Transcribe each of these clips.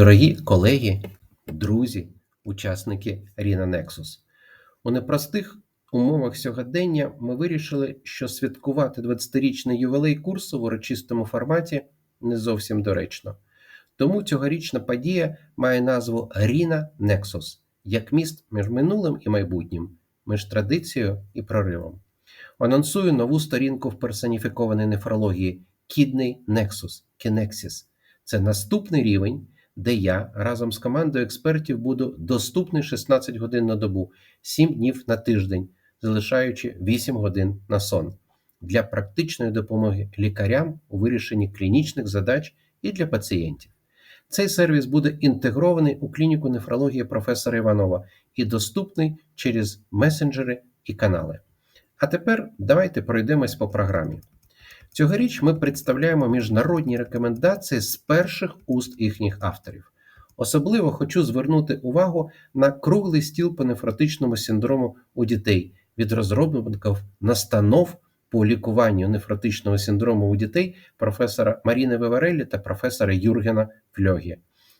Дорогі колеги, друзі, учасники Ріна Nexus. У непростих умовах сьогодення ми вирішили, що святкувати 20-річний ювілей курсу в урочистому форматі не зовсім доречно. Тому цьогорічна подія має назву Ріна Nexus як міст між минулим і майбутнім, між традицією і проривом. Анонсую нову сторінку в персоніфікованій нефрології Kidney Nexus Kinexis. Це наступний рівень де я разом з командою експертів буду доступний 16 годин на добу, 7 днів на тиждень, залишаючи 8 годин на сон для практичної допомоги лікарям у вирішенні клінічних задач і для пацієнтів. Цей сервіс буде інтегрований у клініку нефрології професора Іванова і доступний через месенджери і канали. А тепер давайте пройдемось по програмі. Цьогоріч ми представляємо міжнародні рекомендації з перших уст їхніх авторів. Особливо хочу звернути увагу на круглий стіл по нефротичному синдрому у дітей від розробників настанов по лікуванню нефротичного синдрому у дітей професора Маріни Виварелі та професора Юргена Фльогі.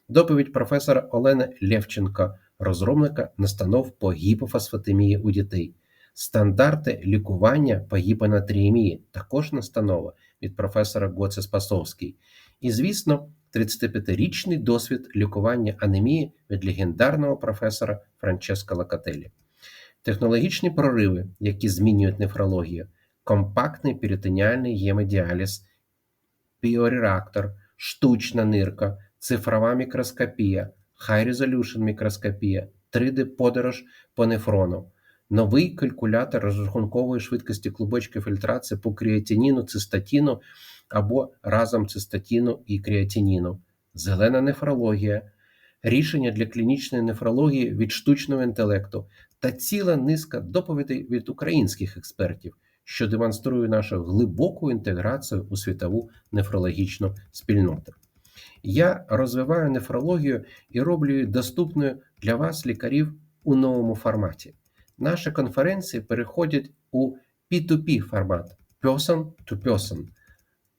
Доповідь професора Олени Левченка, розробника настанов по гіпофосфатемії у дітей. Стандарти лікування по гіпонатріємії, також настанова від професора Гоце Спасовський. І, звісно, 35-річний досвід лікування анемії від легендарного професора Франческо Лакателі. Технологічні прориви, які змінюють нефрологію, компактний перитоніальний гемодіаліз, біореактор, штучна нирка, цифрова мікроскопія, high resolution мікроскопія, 3D-подорож по нефрону новий калькулятор розрахункової швидкості клубочки фільтрації по креатиніну, цистатіну або разом цистатіну і креатиніну, зелена нефрологія, рішення для клінічної нефрології від штучного інтелекту та ціла низка доповідей від українських експертів, що демонструє нашу глибоку інтеграцію у світову нефрологічну спільноту. Я розвиваю нефрологію і роблю її доступною для вас, лікарів, у новому форматі. Наші конференції переходять у P2P формат person to person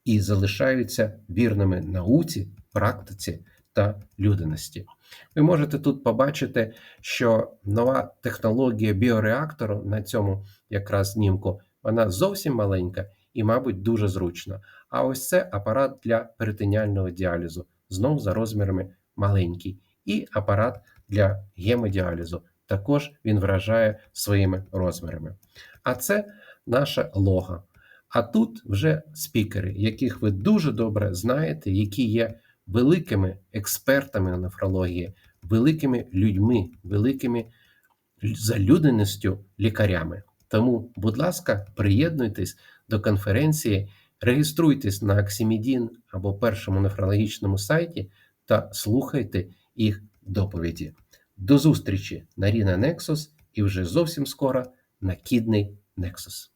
і залишаються вірними науці, практиці та людяності. Ви можете тут побачити, що нова технологія біореактору на цьому якраз знімку вона зовсім маленька і, мабуть, дуже зручна. А ось це апарат для перитоніального діалізу, знов за розмірами маленький, і апарат для гемодіалізу також він вражає своїми розмірами. А це наша лога. А тут вже спікери, яких ви дуже добре знаєте, які є великими експертами нефрології, великими людьми, великими залюденістю лікарями. Тому, будь ласка, приєднуйтесь до конференції, реєструйтесь на Аксімідін або першому нефрологічному сайті та слухайте їх доповіді. До зустрічі на Ріна Нексус і вже зовсім скоро на Кідний Nexus.